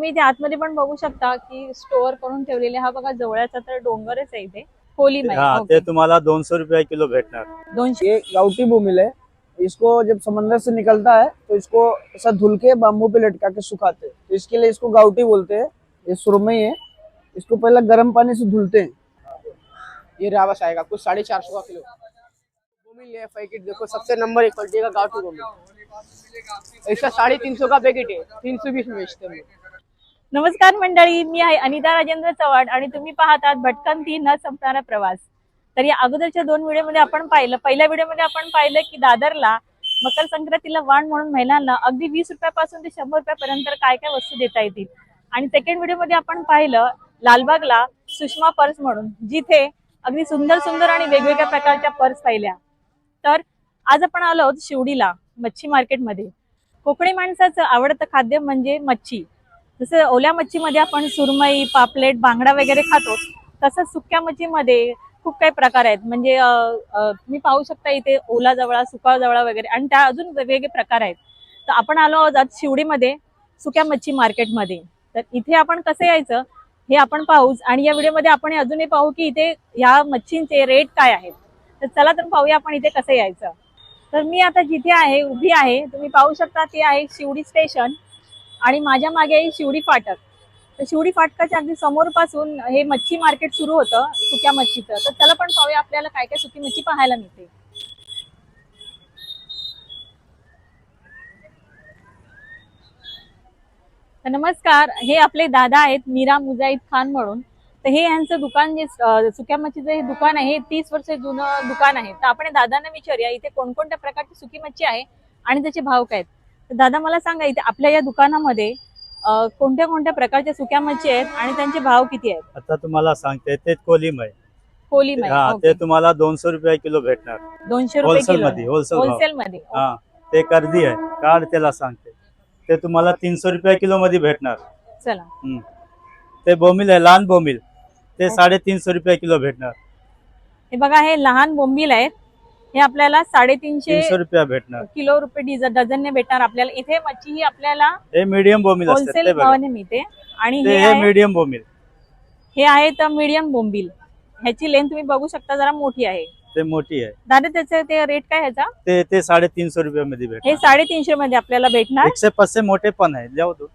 तुम्ही इथे आतमध्ये पण बघू शकता की स्टोअर करून ठेवलेले हा बघा जवळचा तर डोंगरच आहे इथे. हा आहे ते. तुम्हाला दोनशे रुपये किलो भेटणार. दोनशे ये गाउटी बोमिल है इसको जब समंदर से निकलता है तो इसको ऐसा धुल के बाम्बू पे लटका के सुखाते हैं. तो इसके लिए इसको गाउटी बोलते हैं. ये सुरमई है. इसको पहले गर्म पानी से धुलते हैं. ये रावस आएगा कुछ साढ़े चार सौ का किलो। बोमिल है पैकेट देखो सबसे नंबर एक क्वालिटी का गाउटी बोमिल इसका साढ़े तीन सौ का पैकेट है तीन सौ बीस में बेचते हैं हम लोग। नमस्कार मंडळी मी आहे अनिता राजेंद्र चव्हाण आणि तुम्ही पाहतात भटकंती न संपणारा प्रवास. तर या अगोदरच्या दोन व्हिडिओमध्ये आपण पाहिलं. पहिल्या व्हिडिओमध्ये आपण पाहिलं की दादरला मकर संक्रांतीला वाण म्हणून महिलांना अगदी वीस रुपयापासून ते शंभर रुपयापर्यंत काय काय वस्तू देता येतील. आणि सेकंड व्हिडिओमध्ये आपण पाहिलं लालबागला सुषमा पर्स म्हणून जिथे अगदी सुंदर सुंदर आणि वेगवेगळ्या प्रकारच्या पर्स पाहिल्या. तर आज आपण आलो आहोत शिवडीला मच्छी मार्केटमध्ये. कोकणी माणसाचं आवडतं खाद्य म्हणजे मच्छी. जसं ओल्या मच्छीमध्ये आपण सुरमई पापलेट बांगडा वगैरे खातो तसंच सुक्या मच्छीमध्ये खूप काही प्रकार आहेत. म्हणजे तुम्ही पाहू शकता इथे ओला जवळा सुका जवळा वगैरे आणि त्या अजून वेगवेगळे प्रकार आहेत. तर आपण आलो आहोत आज शिवडीमध्ये सुक्या मच्छी मार्केटमध्ये. तर इथे आपण कसं यायचं हे आपण पाहूच आणि या व्हिडिओमध्ये आपण अजूनही पाहू की इथे ह्या मच्छींचे रेट काय आहेत. तर चला तर पाहूया आपण इथे कसं यायचं. तर मी आता जिथे आहे उभी आहे तुम्ही पाहू शकता ते आहे शिवडी स्टेशन. आणि माझ्या मागे शिवडी फाटक. तर शिवडी फाटकाच्या अगदी समोरपासून हे मच्छी मार्केट सुरू होतं सुक्या मच्छीचं. तर त्याला पण पाहूया आपल्याला काय काय सुकी मच्छी पाहायला मिळते. तर नमस्कार हे आपले दादा आहेत मीरा मुजाईद खान म्हणून. तर हे यांचं दुकान जे सुक्या मच्छीचं हे दुकान आहे तीस वर्ष जुनं दुकान आहे. तर आपण दादांना विचारूया इथे कोणकोणत्या प्रकारची सुकी मच्छी आहे आणि त्याचे भाव काय आहेत? दादा मला सांगा इथे आपल्या या दुकानामध्ये अं, कोणत्या कोणत्या प्रकारच्या सुक्या मच्छी आहेत आणि त्यांचे भाव किती आहेत? आता तुम्हाला सांगते ते कोलिम आहे कोलिम हा आहे ते तुम्हाला दोनशे रुपये किलो भेटणार. दोनशे रुपये होलसेल किलो मध्ये होलसेल मध्ये हा ते कर्दी आहे कार्ड त्याला सांगते. ते तुम्हाला तीनशे रुपये किलो मध्ये भेटणार. चला. हम्म. ते बोमिल आहे लहान बोमिल ते साडेतीनशे रुपये किलो भेटणार. हे बघा हे लहान बोंबील आहेत. हे आपल्याला साडेतीनशे तीनशे रुपये भेटणार. किलो रुपये डिझ डझनने भेटणार आपल्याला. इथे मच्छी ही आपल्याला हे मीडियम असतात होलसेल ते बघा. भावाने मिळते. आणि ते हे हे आहे मीडियम बोमिल हे आहे तर मीडियम बोंबील. ह्याची लेंथ तुम्ही बघू शकता जरा मोठी आहे. ते मोठी आहे. दादा त्याचे ते रेट काय ह्याचा ते ते साडेतीनशे रुपये मध्ये हे भेटणार. साडेतीनशे मध्ये आपल्याला भेटणार. एकशे पाचशे मोठे पण आहे जाऊ तू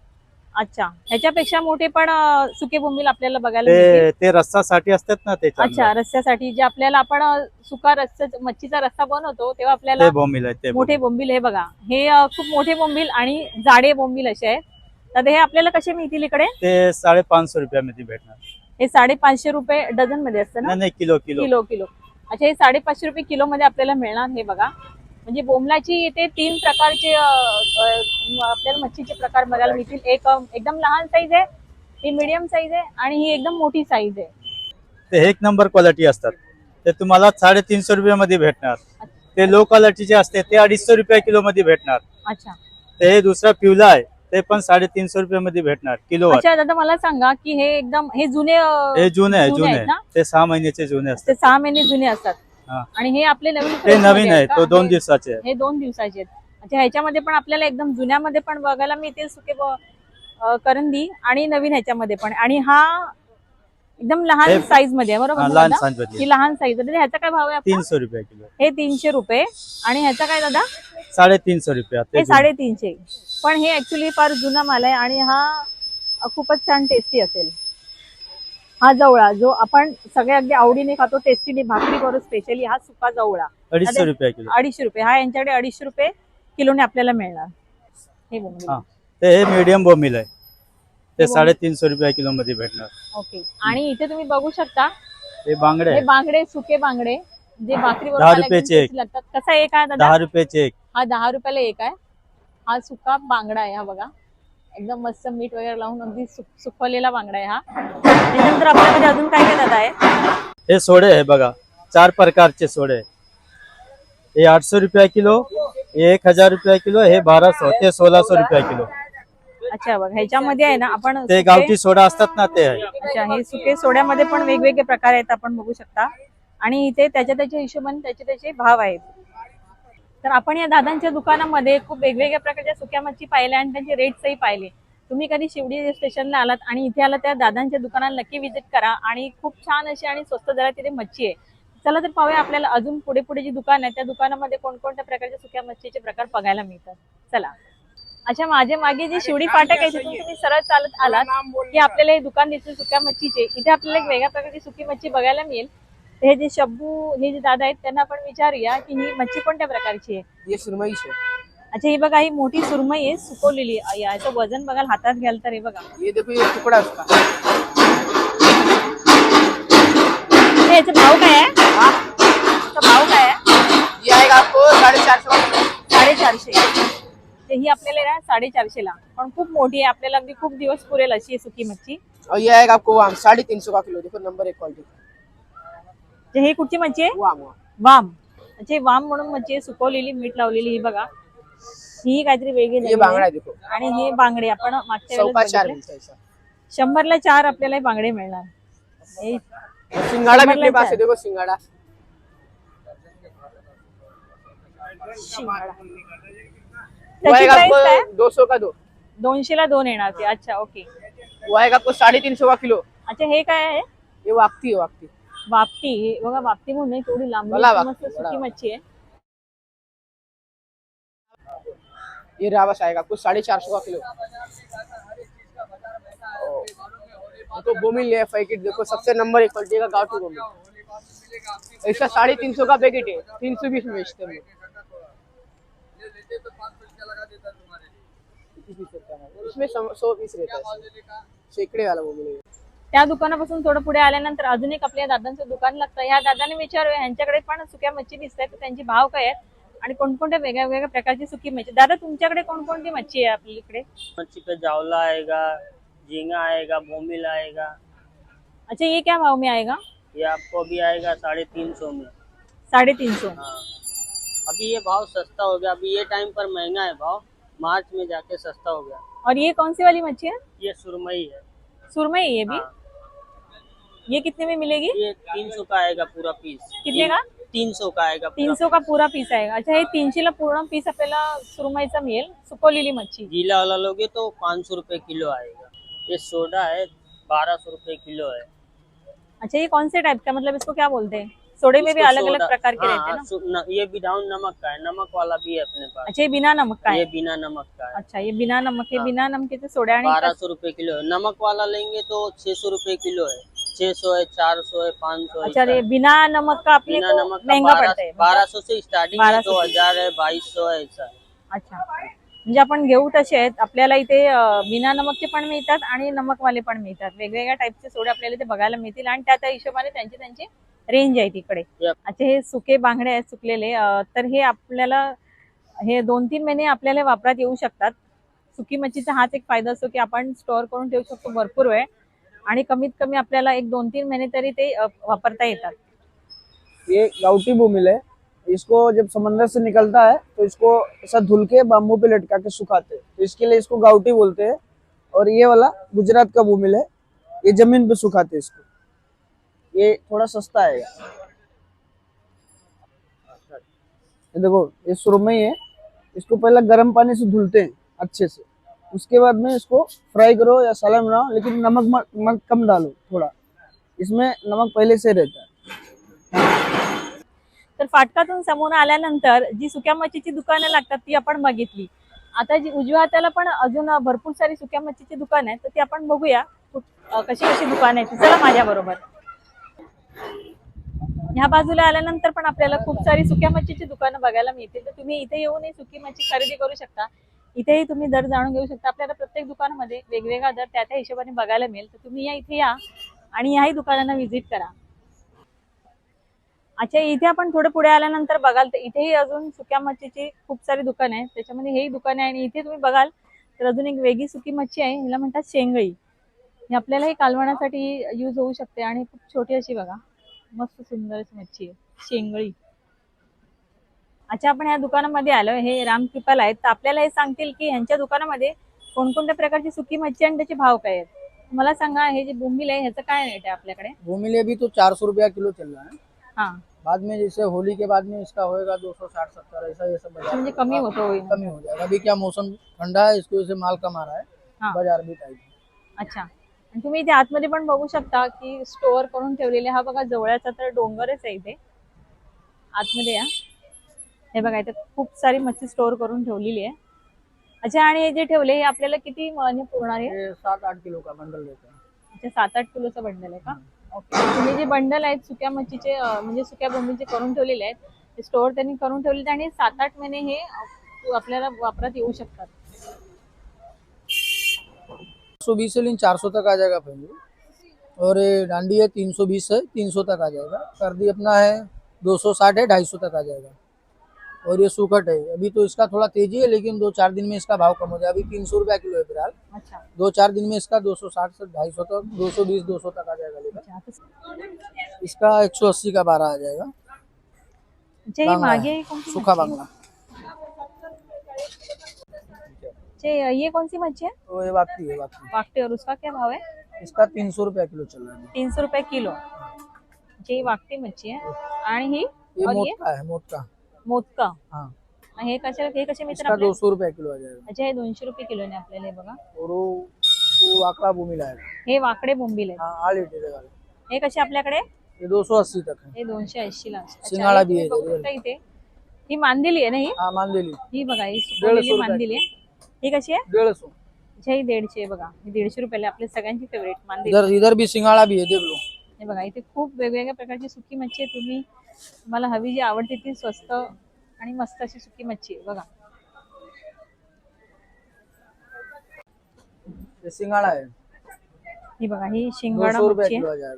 अच्छा. ह्याच्यापेक्षा मोठे पण सुके बोंबील आपल्याला बघायला मिळतील. ते ते रस्सासाठी असतात ना अच्छा त्याच्या रस्त्यासाठी जे आपल्याला आपण सुका रस्सा मच्छीचा रस्सा बनवतो तेव्हा आपल्याला ते ते मोठे बोंबील. हे बघा. हे अं, खूप मोठे बोंबील आणि जाडे बोंबील असे आहेत. तर हे आपल्याला कसे मिळतील इकडे? ते साडेपाचशे रुपयामध्ये भेटणार. हे साडेपाचशे रुपये डझनमध्ये असतं ना? नाही नाही किलो किलो. Kilo kilo. अच्छा हे साडेपाचशे रुपये किलो मध्ये आपल्याला मिळणार हे बघा. म्हणजे बोंबलाची इथे तीन प्रकारचे आपल्याला मच्छीचे प्रकार बघायला मिळतील. एक एकदम लहान साईज आहे ही मिडियम साईज आहे आणि ही एकदम मोठी साईज आहे. ते एक नंबर क्वालिटी असतात. ते तुम्हाला साडेतीनशे रुपये मध्ये भेटणार. ते लो क्वालिटीचे असते ते अडीचशे रुपये किलो मध्ये भेटणार. अच्छा. ते दुसरा पिवला आहे ते पण साडेतीनशे रुपये मध्ये भेटणार किलो अच्छा दादा मला सांगा की हे एकदम हे जुने हे जुने आहे जुने? ते सहा महिन्याचे जुने असतात. ते सहा महिने जुने असतात. हा. आणि हे आपले नवीन ते फ्रेश नवीन मध्ये आहे आहेत का? तो दोन हे- दिवसाचे आहे हे दोन दिवसाचे आहेत अच्छा ह्याच्यामध्ये पण आपल्याला एकदम जुन्यामध्ये पण बघायला मिळतील सुके ब- अं, करंदी आणि नवीन ह्याच्यामध्ये पण आणि हा एकदम लहान हे- साईजमध्ये आहे बरोबर हा, ना लहान दादा? सांजवती ही लहान साईज ह्याचा काय भाव आहे आपला? तीनशे रुपये किलो हे तीनशे रुपये आणि ह्याचा काय दादा साडेतीनशे रुपये हे जुने. साडेतीनशे पण हे ऍक्च्युली फार जुना माल आहे आणि हा अं, खूपच छान टेस्टी असेल हा जवळा जो आपण सगळे अगदी आवडीने खातो टेस्टीने भाकरी करू स्पेशली हा सुका जवळा. अडीचशे रुपये किलो. अडीचशे रुपये. हा यांच्याकडे अडीचशे रुपये किलोने आपल्याला मिळणार. हे बोंबील. हा. ते हे मीडियम बोमिल आहे. ते. साडेतीनशे रुपये किलो मध्ये भेटणार. ओके आणि इथे तुम्ही बघू शकता हे बांगडे हे. बांगडे सुके बांगडे जे भाकरीवर दहा रुपयाचे एक. लागतात. कसा एक आहे दहा रुपयाचे एक. हा दहा रुपयाला एक आहे. हा सुका बांगडा आहे हा बघा. एकदम मस्त मीठ वगैरे लावून अगदी सुक- सुकवलेला बांगडा आहे हा. त्याच्यानंतर आपल्याकडे अजून काय काय दादा आहे? हे सोडे आहे बघा चार प्रकारचे सोडे. हे आठशे रुपये किलो हे एक हजार रुपये किलो हे बाराशे ते सोळाशे रुपये किलो. अच्छा बघ ह्याच्यामध्ये आहे ना आपण ते गावठी सोडा असतात ना ते. आहे अच्छा हे सुके सोड्यामध्ये पण वेगवेगळे प्रकार आहेत आपण बघू शकता. आणि इथे त्याच्या त्याच्या हिशोबाने त्याचे त्याचे भाव आहेत. तर आपण या दादांच्या दुकानामध्ये खूप वेगवेगळ्या प्रकारच्या सुक्या मच्छी पाहिल्या आणि त्यांचे रेट्सही पाहिले. तुम्ही कधी शिवडी स्टेशनला आलात आणि इथे आलात त्या दादांच्या दुकानाला नक्की व्हिजिट करा आणि खूप छान अशी आणि स्वस्त दरात तिथे मच्छी आहे. चला तर पाहूया आपल्याला अजून पुढे पुढे जी दुकान आहे त्या दुकानामध्ये कोणकोणत्या प्रकारच्या सुक्या मच्छीचे प्रकार बघायला मिळतात. चला. अच्छा माझ्या मागे जी शिवडी फाटक आहे तिथून तुम्ही सरळ चालत आलात. की? आपल्याला हे दुकान दिसते सुक्या मच्छीचे. इथे आपल्याला एक वेगळ्या प्रकारची सुकी मच्छी बघायला मिळेल. हे जे शब्बू हे जे दादा आहेत त्यांना आपण विचारूया की ही मच्छी कोणत्या प्रकारची आहे? अच्छा ही बघा ही मोठी सुरमई आहे सुकवलेली आहे. याचं वजन बघाल हातात घ्याल तर हे बघा. ये देखो ये टुकड़ा उसका हे याचा भाव काय आहे? याचा भाव काय आहे? ये आएगा आपको साढ़े चार सौ साडेचारशे. तर ही आपल्याला आहे ना साडेचारशे ला. पण खूप मोठी आहे आपल्याला अगदी खूप दिवस पुरेल अशी आहे सुकी मच्छी और ये आएगा आपको वाम. साढ़े तीन सौ का किलो देखो नंबर एक क्वालिटी तर हे कुठची मच्छी आहे? वाम वाम. वाम. अच्छा ही वाम म्हणून मच्छी आहे सुकवलेली मीठ लावलेली ही बघा. ही काहीतरी वेगळी बांगड़ा आहे. है देखो. आणि हे बांगडे आपण मागच्या सौ का वेळेस चार बघितले. मिलता है ऐसा शंभरला चार आपल्याला हे बांगडे मिळणार. हे और सिंगाड़ा भी अपने शंभरला पास है चार. देखो सिंगाड़ा. शिंगाडा. वो त्याची आएगा प्राइस काय? आपको दो सौ का दो? दोनशे ला दोन येणार ते. अच्छा ओके. वो आएगा आपको साढ़े तीन सौ का किलो. अच्छा हे काय आहे? ये वापती है वापती. वापती. हे बघा वापती म्हणून आहे, केवढी लांब मस्त सुकी मच्छी आहे. ये रावस आएगा कुछ साढ़े चार सौ का किलो। तो बोमिल है पैकेट देखो सबसे नंबर एक क्वालिटी का गाँव टू बोमिल इसका साढ़े तीन सौ का पैकेट है तीन सौ बीस में बेचते हैं। इसमें सौ पीस रहता है। शेकड़े वाला बोमिल त्या दुकानापासून थोडं पुढे आल्यानंतर अजून एक आपल्या दादांचं दुकान लागतं. ह्या दादाने विचारू ह्यांच्याकडे पण सुक्या मच्छी दिसत तर त्यांची भाव काय आहेत? आणि कोणकोणत्या वेगळ्या वेगळ्या प्रकारची सुकी मच्छी दादा तुमच्याकडे कोणकोणती मच्छी आहे आपल्या इकडे? मच्छी पे जावला आएगा झींगा आएगा बोमिल आएगा अच्छा ये क्या भाव में आएगा ये आपको अभी आएगा साढ़े तीन सौ में. साढ़े तीन सौ हाँ. अभी ये भाव सस्ता हो गया. अभी ये टाइम पर महँगा है भाव. मार्च में जाके सस्ता हो गया. और ये कौन सी वाली मच्छी है? ये सुरमई है. सुरमई ये भी? हाँ, ये कितने में मिलेगी? ये तीन सौ का आएगा पूरा पीस कितने का? तीन सौ का आएगा तीन सौ का पूरा पीस आएगा अच्छा हे तीनशेला पूर्ण पीस आपल्याला सुरमईचा मिळेल. सुकवलेली मच्छी. गीला वाला लोगे तो पाँच सौ रुपये किलो आएगा ये सोडा है बारह सौ रुपये किलो है अच्छा ये कौन से टाइप का मतलब इसको क्या बोलते हैं? सोडे में भी इसको अलग अलग सोडा- प्रकार के हाँ, रहते हैं हाँ, ना? सु- न- ये विदाउट नमक का है। नमक वाला भी है अपने पास। अच्छा ये बिना नमक का ये है बिना नमक का है। अच्छा ये बिना नमक हाँ. बिना नमकीचे सोडे आणि बारह सौ रुपये किलो है। नमक वाला लेंगे तो छह सौ रुपये किलो है। छह सौ है चार सौ है पाँच सौ अच्छा ये बिना नमक का अपने बिना को नमक महंगा पड़ता है? बारह सौ से स्टार्टिंग है 1200 दो। हजार है बाईस सौ है ऐसा है। अच्छा म्हणजे आपण घेऊ तसे आहेत. आपल्याला इथे अं, बिना नमकचे पण मिळतात आणि नमकवाले पण मिळतात. वेगवेगळ्या टाईपचे सोडे आपल्याला इथे बघायला मिळतील आणि त्या त्या हिशोबाने त्यांची त्यांची रेंज आहे तिकडे. Yep. अच्छा हे सुके बांगडे आहेत सुकलेले. अं, तर हे आपल्याला हे दोन तीन महिने आपल्याला वापरात येऊ शकतात. सुकी मच्छीचा हाच एक फायदा असतो की आपण स्टोअर करून ठेवू शकतो. भरपूर वेळ. आणि कमीत कमी आपल्याला एक दोन तीन महिने तरी ते वापरता येतात. ये गाउटी बोमिल है इसको जब समंदर से निकलता है तो इसको ऐसा धुल के बाम्बू पे लटका के सुखाते हैं। तो इसके लिए इसको गाउटी बोलते हैं। और ये वाला गुजरात का बोमिल है। ये जमीन पे सुखाते हैं इसको। ये थोड़ा सस्ता है। ये देखो ये सुरमई है। इसको पहले गर्म पानी से धुलते हैं अच्छे से। उसके बाद में इसको फ्राई करो या सलाद बनाओ लेकिन नमक नमक कम डालो थोड़ा। इसमें नमक पहले से रहता है। तर फाटकातून समोर आल्यानंतर जी सुक्या मच्छीची दुकानं लागतात ती आपण बघितली. आता जी उजव्या हाताला पण अजून भरपूर सारी सुक्या मच्छीची दुकान आहे तर ती आपण बघूया. कशी कशी दुकान आहे चला माझ्या बरोबर. ह्या बाजूला आल्यानंतर पण आपल्याला खूप सारी सुक्या मच्छीची दुकानं बघायला मिळतील. तर तुम्ही इथे येऊनही सुकी मच्छी खरेदी करू शकता. इथेही तुम्ही दर जाणून घेऊ शकता. आपल्याला प्रत्येक दुकानामध्ये वेगवेगळा दर त्या त्या हिशोबाने बघायला मिळेल. तर तुम्ही या इथे या आणि याही दुकानांना व्हिजिट करा. अच्छा इथे आपण थोडं पुढे आल्यानंतर बघाल तर इथेही अजून सुक्या मच्छीची खूप सारी दुकान आहेत. त्याच्यामध्ये हेही दुकान आहे आणि इथे तुम्ही बघाल तर अजून एक वेगळी सुकी मच्छी आहे. हिला म्हणतात शेंगळी ही आपल्याला ही कालवण्यासाठी यूज होऊ शकते आणि खूप छोटी अशी बघा. मस्त सुंदर अशी मच्छी आहे. शेंगळी अच्छा आपण या दुकानामध्ये आलो हे रामकृपाल आहेत. तर आपल्याला हे सांगतील की ह्यांच्या दुकानामध्ये कोणकोणत्या प्रकारची सुकी मच्छी आणि त्याचे भाव काय आहेत? मला सांगा हे जे बोंबील आहे ह्याचं काय रेट आहे आपल्याकडे? भूमिले भी तो चार सौ रुपया किलो चल रहा है. हा बाद में जैसे होली के बाद में इसका होएगा दो सौ साठ सत्तर ऐसा ये सब बाजार म्हणजे कमी होतो होईल. कमी हो जाएगा। अभी क्या मौसम ठंडा है इसकी माल कम आ रहा है। हाँ। बाजार भी टाइप अच्छा. आणि तुम्ही इथे आतमध्ये पण बघू शकता की स्टोअर करून ठेवलेले हा बघा जवळचा तर डोंगरच आहे इथे. आतमध्ये या. हे बघा इथे खूप सारी मच्छी स्टोअर करून ठेवलेली आहे. अच्छा आणि हे जे ठेवले हे आपल्याला किती म्हणजे पुरणार आहे? सात आठ किलो का बंडल अच्छा सात आठ किलोचं बंडल आहे का? ओके तुम्ही जे बंडल आहेत सुक्या मच्छीचे म्हणजे सुक्या बोंबीचे करून ठेवलेले आहेत ते स्टोअर त्यांनी करून ठेवलेले आणि सात आठ महिने हे आपल्याला वापरात येऊ शकतात. सौ बीस से लेकिन चार सौ तक आ जाएगा पहले और डांडी है तीन सौ बीस है तीन सौ तक आ जाएगा सर्दी अपना है दो सौ साठ है ढाई सौ तक आ जाएगा और ये सुखट है। अभी तो इसका थोड़ा तेज़ी है लेकिन दो चार दिन में इसका भाव कम हो जाएगा अभी तीन सौ रुपया किलो है फ़िलहाल। अच्छा। दो चार दिन में इसका दो सौ साठ से ढाई सौ तक दो सौ बीस दो सौ तक आ जाएगा लेकर। अच्छा इसका एक सौ अस्सी का बारह आ जाएगा। अच्छा ही। है, सूखा? बांगड़ा अच्छा, ये कौन सी मच्छी है? तो ये बाकी है वाकटे और उसका क्या भाव है? इसका तीन सौ रुपया किलो चल रहा है। तीन सौ रुपए किलो। जी ही वाकटी मच्छी आहे आणि ही? ये और मोट ये? का है मोट का मोदका. हाँ. आणि हे कशा हे कसे मित्र इसका दो सौ रुपया किलो आ जाएगा अच्छा हे दोनशे रुपये किलो ने आपल्याला हे बघा. और वो वो वाकड़ा भूमि लाएगा हे वाकडे बोंबील हाँ आठ लीटर वाले हे कसे आपल्याकडे? ये दो सौ अस्सी तक है हे दोनशे ऐंशी ला. अच्छा, हे बी आहे तुम्ही बघू त्याच्यावर. शकता इथे. ही मांदिली आहे ना ही? हाँ मान ली ही बघा ही सुकवलेली रुपये. मांदिली आहे. ही कशी आहे? डेढ़ सौ अच्छा ही दीडशे आहे बघा. ही दीडशे रुपयाला आपल्या सगळ्यांची फेवरेट मांदिली. इधर इधर भी सिंगाड़ा भी है देख लो. हे बघा इथे खूप वेगवेगळ्या प्रकारची सुकी मच्छी आहे. तुम्ही तुम्हाला हवी जी आवडते ती स्वस्त आणि मस्त अशी सुकी मच्छी आहे. बघा. ये सिंगाड़ा है बघा ही शिंगाडा मच्छी किलो आहे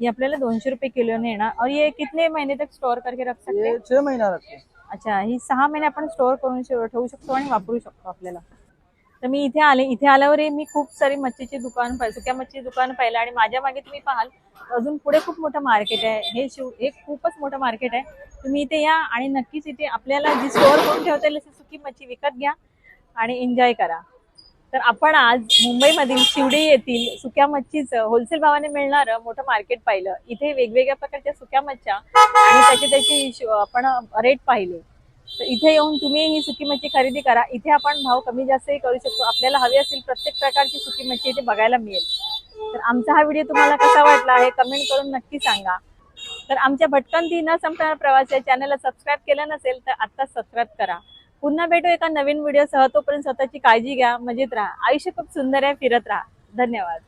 ही आपल्याला दोनशे रुपये किलोने येणार. और ये कितने महीने तक स्टोर करके रख सकते? हैं छह महीना रखते. अच्छा ही सहा महिने आपण स्टोअर करून ठेवू शकतो आणि वापरू शकतो आपल्याला. तर मी इथे आले. इथे आल्यावर मी खूप सारी मच्छीची दुकान पाहिजे सुक्या मच्छीची दुकान पाहिलं आणि माझ्या मागे तुम्ही पाहाल अजून पुढे खूप मोठं मार्केट आहे. हे शिव हे खूपच मोठं मार्केट आहे. तुम्ही इथे या आणि नक्कीच इथे आपल्याला जी स्टोअर करून ठेवता येईल सुकी मच्छी विकत घ्या आणि एन्जॉय करा. तर आपण आज मुंबईमधील शिवडी येथील सुक्या मच्छीचं होलसेल भावाने मिळणारं मोठं मार्केट पाहिलं. इथे वेगवेगळ्या प्रकारच्या सुक्या मच्छ्या आणि त्याची त्याची आपण रेट पाहिले. तर इथे येऊन तुम्ही ही सुकी मच्छी खरेदी करा. इथे आपण भाव कमी जास्तही करू शकतो. आपल्याला हवी असेल प्रत्येक प्रकारची सुकी मच्छी इथे बघायला मिळेल. तर आमचा हा व्हिडिओ तुम्हाला कसा वाटला आहे कमेंट करून नक्की सांगा. तर आमच्या भटकंती न संपणारा प्रवास या चॅनलला सबस्क्राईब केलं नसेल तर आत्ताच सबस्क्राईब करा. पुन्हा भेटू एका नवीन व्हिडिओसह. तोपर्यंत स्वतःची काळजी घ्या मजेत राहा. आयुष्य खूप सुंदर आहे फिरत राहा. धन्यवाद.